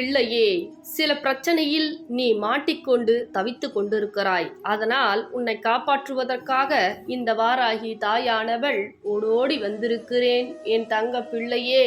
பிள்ளையே சில பிரச்சனையில் நீ மாட்டிக்கொண்டு தவித்து கொண்டிருக்கிறாய். அதனால் உன்னை காப்பாற்றுவதற்காக இந்த வாராகி தாயானவள் ஓடோடி வந்திருக்கிறேன். என் தங்க பிள்ளையே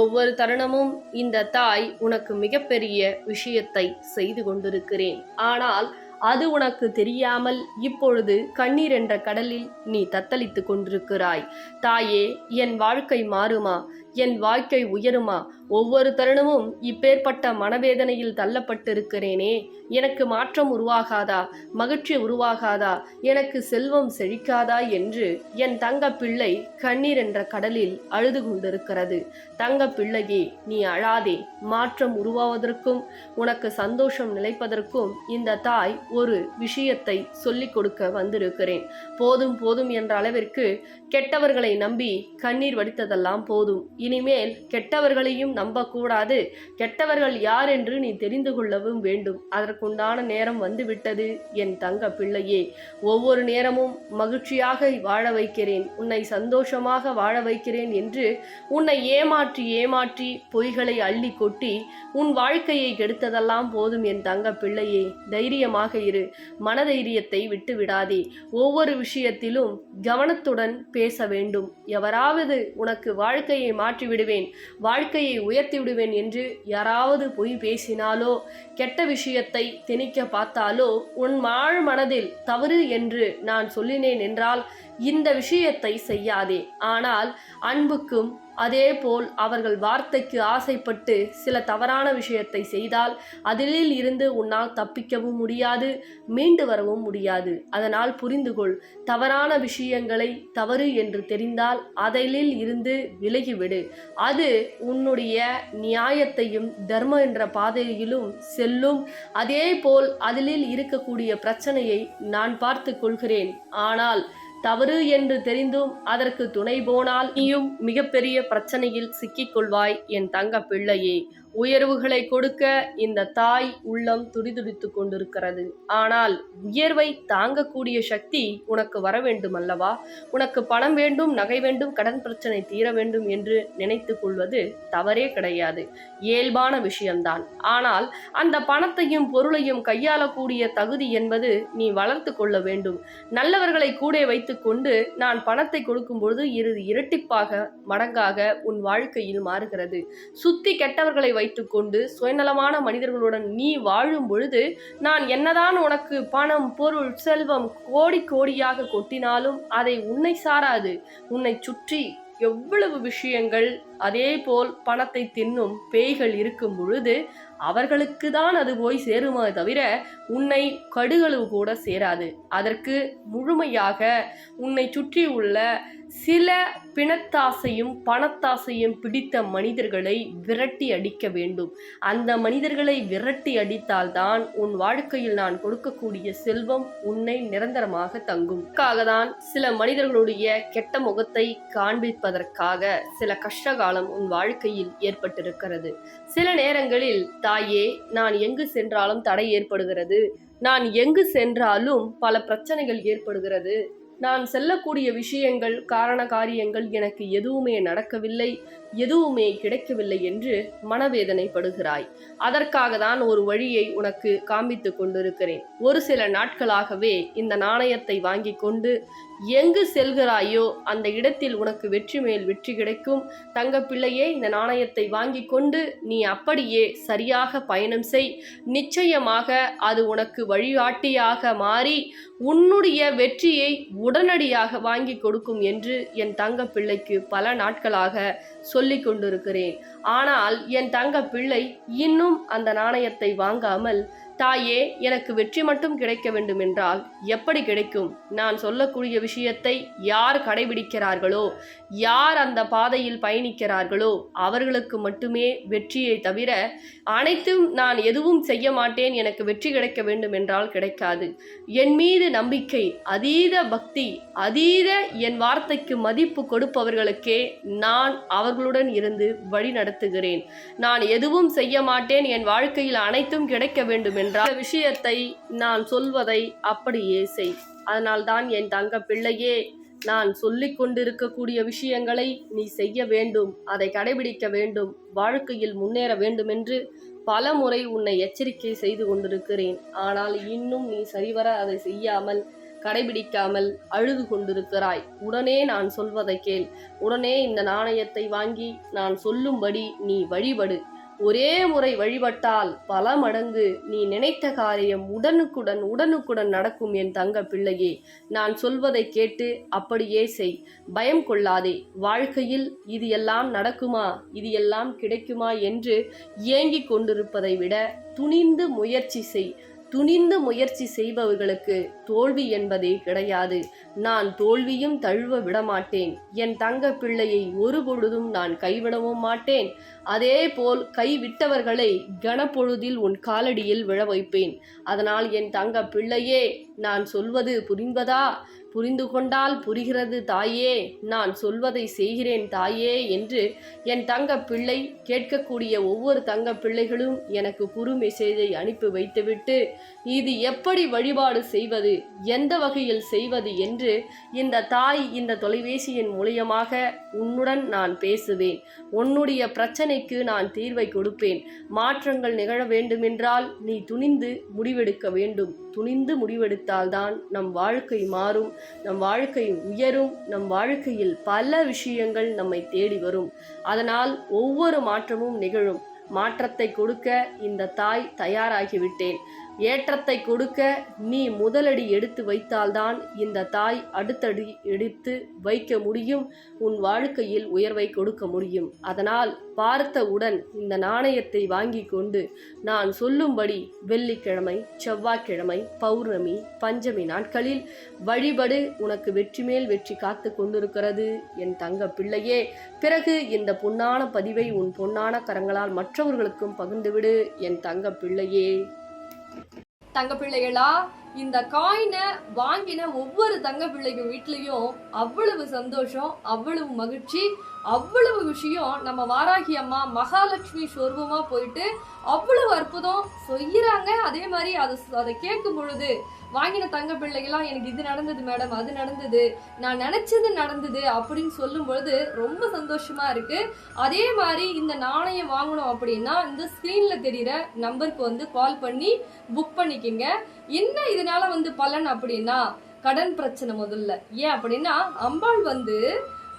ஒவ்வொரு தருணமும் இந்த தாய் உனக்கு மிகப்பெரிய விஷயத்தை செய்து கொண்டிருக்கிறேன். ஆனால் அது உனக்கு தெரியாமல் இப்பொழுது கண்ணீர் என்ற கடலில் நீ தத்தளித்து கொண்டிருக்கிறாய். தாயே என் வாழ்க்கை மாறுமா? என் வாழ்க்கை உயருமா? ஒவ்வொரு தருணமும் இப்பேற்பட்ட மனவேதனையில் தள்ளப்பட்டிருக்கிறேனே. எனக்கு மாற்றம் உருவாகாதா? மகிழ்ச்சி உருவாகாதா? எனக்கு செல்வம் செழிக்காதா? என்று என் தங்க பிள்ளை கண்ணீர் என்ற கடலில் அழுது கொண்டிருக்கிறது. தங்க பிள்ளையே நீ அழாதே. மாற்றம் உருவாவதற்கும் உனக்கு சந்தோஷம் நிலைப்பதற்கும் இந்த தாய் ஒரு விஷயத்தை சொல்லிக் கொடுக்க வந்திருக்கிறேன். போதும் போதும் என்ற அளவிற்கு கெட்டவர்களை நம்பி கண்ணீர் வடித்ததெல்லாம் போதும். இனிமேல் கெட்டவர்களையும் நம்பக்கூடாது. கெட்டவர்கள் யார் என்று நீ தெரிந்து கொள்ளவும் வேண்டும். அதற்குண்டான நேரம் வந்துவிட்டது என் தங்க பிள்ளையே. ஒவ்வொரு நேரமும் மகிழ்ச்சியாக வாழ வைக்கிறேன். உன்னை சந்தோஷமாக வாழ வைக்கிறேன் என்று உன்னை ஏமாற்றி ஏமாற்றி பொய்களை அள்ளி கொட்டி உன் வாழ்க்கையை கெடுத்ததெல்லாம் போதும் என் தங்க பிள்ளையே. தைரியமாக இரு. மனதைரியத்தை விட்டு விடாதே ஒவ்வொரு விஷயத்திலும் கவனத்துடன் பேச வேண்டும். எவராவது உனக்கு வாழ்க்கையை மாற்ற விடுவேன் வாழ்க்கையை உயர்த்தி விடுவேன் என்று யாராவது பொய் பேசினாலோ கெட்ட விஷயத்தை திணிக்க பார்த்தாலோ உன் மாழ் மனதில் தவறு என்று நான் சொல்லினேன் என்றால் இந்த விஷயத்தை செய்யாதே. ஆனால் அன்புக்கும் அதேபோல் அவர்கள் வார்த்தைக்கு ஆசைப்பட்டு சில தவறான விஷயத்தை செய்தால் அதிலில் இருந்து உன்னால் தப்பிக்கவும் முடியாது மீண்டு வரவும் முடியாது. அதனால் புரிந்துகொள் தவறான விஷயங்களை தவறு என்று தெரிந்தால் அதிலில் இருந்து விலகிவிடு. அது உன்னுடைய நியாயத்தையும் தர்மம் என்ற பாதையிலும் செல்லும். அதேபோல் அதிலில் இருக்கக்கூடிய பிரச்சனையை நான் பார்த்து கொள்கிறேன். ஆனால் தவறு என்று தெரிந்தும் அதற்கு துணை போனால் நீயும் மிகப்பெரிய பிரச்சனையில் சிக்கிக்கொள்வாய் என் தங்க பிள்ளையே. உயர்வுகளை கொடுக்க இந்த தாய் உள்ளம் துடிதுடித்து கொண்டிருக்கிறது. ஆனால் உயர்வை தாங்கக்கூடிய சக்தி உனக்கு வர வேண்டும் அல்லவா உனக்கு பணம் வேண்டும் நகை வேண்டும் கடன் பிரச்சனை தீர வேண்டும் என்று நினைத்து கொள்வது தவறே கிடையாது. இயல்பான விஷயம்தான். ஆனால் அந்த பணத்தையும் பொருளையும் கையாளக்கூடிய தகுதி என்பது நீ வளர்த்து கொள்ள வேண்டும். நல்லவர்களை கூட வைத்துக்கொண்டு நான் பணத்தை கொடுக்கும் பொழுது இறுதி இரட்டிப்பாக மடங்காக உன் வாழ்க்கையில் மாறுகிறது. சுத்தி கெட்டவர்களை வைத்துக்கொண்டு சுயநலமான மனிதர்களுடன் நீ வாழும் பொழுது நான் என்னதான் உனக்கு பணம் பொருள் செல்வம் கோடி கோடியாக கொட்டினாலும் அதை உன்னை சாராது. உன்னை சுற்றி எவ்வளவு விஷயங்கள் அதேபோல் பணத்தை தின்னும் பேய்கள் இருக்கும் பொழுது அவர்களுக்கு தான் அது போய் சேருமே தவிர உன்னை கடுகளவு கூட சேராது. அதற்கு முழுமையாக உன்னை சுற்றி உள்ள சில பிணத்தாசையும் பணத்தாசையும் பிடித்த மனிதர்களை விரட்டி அடிக்க வேண்டும். அந்த மனிதர்களை விரட்டி அடித்தால்தான் உன் வாழ்க்கையில் நான் கொடுக்கக்கூடிய செல்வம் உன்னை நிரந்தரமாக தங்கும். தான் சில மனிதர்களுடைய கெட்ட முகத்தை காண்பிப்பதற்காக சில கஷ்டகாலம் உன் வாழ்க்கையில் ஏற்பட்டிருக்கிறது. சில நேரங்களில் தாயே நான் எங்கு சென்றாலும் தடை ஏற்படுகிறது. நான் எங்கு சென்றாலும் பல பிரச்சனைகள் ஏற்படுகிறது. நான் செல்லக்கூடிய விஷயங்கள் காரண காரியங்கள் எனக்கு எதுவுமே நடக்கவில்லை எதுவுமே கிடைக்கவில்லை என்று மனவேதனைப்படுகிறாய். அதற்காக தான் ஒரு வழியை உனக்கு காண்பித்து கொண்டிருக்கிறேன். ஒரு சில நாட்களாகவே இந்த நாணயத்தை வாங்கி கொண்டு எங்கு செல்கிறாயோ அந்த இடத்தில் உனக்கு வெற்றி மேல் வெற்றி கிடைக்கும். தங்க பிள்ளையே இந்த நாணயத்தை வாங்கி கொண்டு நீ அப்படியே சரியாக பயணம் செய். நிச்சயமாக அது உனக்கு வழிகாட்டியாக மாறி உன்னுடைய வெற்றியை உடனடியாக வாங்கி கொடுக்கும் என்று என் தங்க பிள்ளைக்கு பல நாட்களாக சொல்லி கொண்டிருக்கிறேன். ஆனால் என் தங்க பிள்ளை இன்னும் அந்த நாணயத்தை வாங்காமல் தாயே எனக்கு வெற்றி மட்டும் கிடைக்க வேண்டும் என்றால் எப்படி கிடைக்கும்? நான் சொல்லக்கூடிய விஷயத்தை யார் கடைபிடிக்கிறார்களோ யார் அந்த பாதையில் பயணிக்கிறார்களோ அவர்களுக்கு மட்டுமே வெற்றியை தவிர அனைத்தும் நான் எதுவும் செய்ய மாட்டேன் எனக்கு வெற்றி கிடைக்க வேண்டும் என்றால் கிடைக்காது. என் மீது நம்பிக்கை அதீத பக்தி அதீத என் வார்த்தைக்கு மதிப்பு கொடுப்பவர்களுக்கே நான் அவர்களுடன் இருந்து வழி நடத்துகிறேன் நான் எதுவும் செய்ய மாட்டேன் என் வாழ்க்கையில் அனைத்தும் கிடைக்க வேண்டும் என்றால் விஷயத்தை நான் சொல்வதை அப்படியே செய். அதனால்தான் என் தங்க பிள்ளையே நான் சொல்லிக் கொண்டிருக்கக்கூடிய விஷயங்களை நீ செய்ய வேண்டும் அதை கடைபிடிக்க வேண்டும் வாழ்க்கையில் முன்னேற வேண்டுமென்று பல முறை உன்னை எச்சரிக்கை செய்து கொண்டிருக்கிறேன். ஆனால் இன்னும் நீ சரிவர அதை செய்யாமல் கடைபிடிக்காமல் அழுது கொண்டிருக்கிறாய். உடனே நான் சொல்வதை கேள். உடனே இந்த நாணயத்தை வாங்கி நான் சொல்லும்படி நீ வழிபடு. ஒரே முறை வழிபட்டால் பல மடங்கு நீ நினைத்த காரியம் உடனுக்குடன் உடனுக்குடன் நடக்கும் என் தங்க பிள்ளையே. நான் சொல்வதை கேட்டு அப்படியே செய். பயம் கொள்ளாதே. வாழ்க்கையில் இது எல்லாம் நடக்குமா? இது எல்லாம் கிடைக்குமா? என்று ஏங்கிக் கொண்டிருப்பதை விட துணிந்து முயற்சி செய். துணிந்து முயற்சி செய்பவர்களுக்கு தோல்வி என்பதே கிடையாது. நான் தோல்வியும் தழுவ விடமாட்டேன். என் தங்க பிள்ளையை ஒரு பொழுதும் நான் கைவிடவும் மாட்டேன். அதே போல் கைவிட்டவர்களை கனப்பொழுதில் உன் காலடியில் விழ வைப்பேன். அதனால் என் தங்க பிள்ளையே நான் சொல்வது புரிந்ததா? புரிந்து கொண்டால் புரிகிறது தாயே. நான் சொல்வதை செய்கிறேன் தாயே என்று என் தங்க பிள்ளை கேட்கக்கூடிய ஒவ்வொரு தங்க பிள்ளைகளும் எனக்கு குறு மெசேஜை அனுப்பி வைத்துவிட்டு இது எப்படி வழிபாடு செய்வது? எந்த வகையில் செய்வது? என்று இந்த தாய் இந்த தொலைபேசியின் மூலியமாக உன்னுடன் நான் பேசுவேன். உன்னுடைய பிரச்சனைக்கு நான் தீர்வை கொடுப்பேன். மாற்றங்கள் நிகழ வேண்டுமென்றால் நீ துணிந்து முடிவெடுக்க வேண்டும். துணிந்து முடிவெடுத்தால்தான் நம் வாழ்க்கை மாறும் நம் வாழ்க்கை உயரும் நம் வாழ்க்கையில் பல விஷயங்கள் நம்மை தேடி வரும். அதனால் ஒவ்வொரு மாற்றமும் நிகழும். மாற்றத்தை கொடுக்க இந்த தாய் தயாராகிவிட்டேன். ஏற்றத்தை கொடுக்க நீ முதலடி எடுத்து வைத்தால்தான் இந்த தாய் அடுத்தடி எடுத்து வைக்க முடியும் உன் வாழ்க்கையில் உயர்வை கொடுக்க முடியும். அதனால் பார்த்தவுடன் இந்த நாணயத்தை வாங்கி கொண்டு நான் சொல்லும்படி வெள்ளிக்கிழமை செவ்வாய்க்கிழமை பௌர்ணமி பஞ்சமி நாட்களில் வழிபடு உனக்கு வெற்றி மேல் வெற்றி காத்து கொண்டிருக்கிறது என் தங்க பிள்ளையே. பிறகு இந்த பொன்னான பதிவை உன் பொன்னான கரங்களால் மற்றவர்களுக்கும் பகிர்ந்துவிடு என் தங்க பிள்ளையே. தங்க பிள்ளைகளா இந்த காயினை வாங்கின ஒவ்வொரு தங்க பிள்ளைங்க வீட்லேயும் அவ்வளவு சந்தோஷம் அவ்வளவு மகிழ்ச்சி அவ்வளவு விஷயம். நம்ம வாராகி அம்மா மகாலட்சுமி சொர்வமாக போயிட்டு அவ்வளவு அற்புதம் செய்கிறாங்க அதே மாதிரி அதை அதை கேட்கும் பொழுது வாங்கின தங்க பிள்ளைகளாம் எனக்கு இது நடந்தது மேடம் அது நடந்தது நான் நினச்சது நடந்தது அப்படின்னு சொல்லும் பொழுது ரொம்ப சந்தோஷமாக இருக்குது அதே மாதிரி இந்த நாணயம் வாங்கணும் அப்படின்னா இந்த ஸ்க்ரீனில் தெரிகிற நம்பருக்கு வந்து கால் பண்ணி புக் பண்ணிக்கங்க. என்ன இது இதனால வந்து பலன் அப்படின்னா கடன் பிரச்சனை முதல்ல. ஏன் அப்படின்னா அம்பாள் வந்து